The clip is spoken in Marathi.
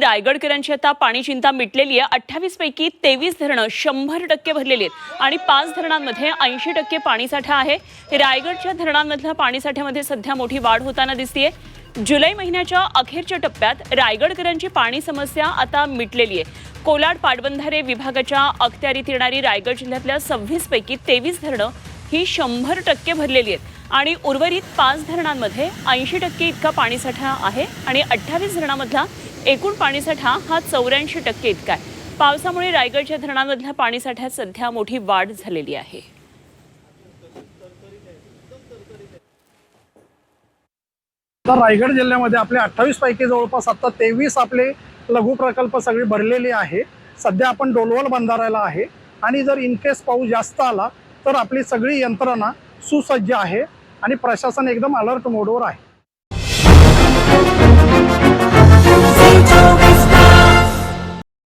रायगडकरांची आता पाणी चिंता मिटलेली आहे. अठ्ठावीस पैकी तेवीस धरणं शंभर टक्के भरलेली आहेत. आणि पाच धरणांमध्ये ऐंशी टक्के पाणीसाठा आहे. रायगडच्या धरणांमधल्या पाणीसाठ्यामध्ये सध्या मोठी वाढ होताना दिसतीये. जुलै महिन्याच्या अखेरच्या टप्प्यात रायगडकरांची पाणी समस्या आता मिटलेली आहे. कोलाड पाटबंधारे विभागाच्या अखत्यारीत येणारी रायगड जिल्ह्यातल्या सव्वीस पैकी तेवीस धरणं ही शंभर टक्के भरलेली आहेत. आणि उर्वरित पाच धरणांमध्ये ऐंशी टक्के इतका पाणीसाठा आहे. आणि अठ्ठावीस धरणामधला एकूण पाणीसाठा हा चौऱ्याऐंशी टक्के इतका आहे. पावसामुळे रायगडच्या धरणांमधल्या पाणीसाठ्यात सध्या मोठी वाढ झालेली आहे. तर रायगड जिल्ह्यामध्ये आपले अठ्ठावीस पैकी जवळपास आता तेवीस आपले लघु प्रकल्प सगळे भरलेले आहे. सध्या आपण डोलवल बंधाऱ्याला आहे. आणि जर इनकेस पाऊस जास्त आला तर आपली सगळी यंत्रणा सुसज्ज आहे. आणि प्रशासन एकदम अलर्ट मोडवर आहे.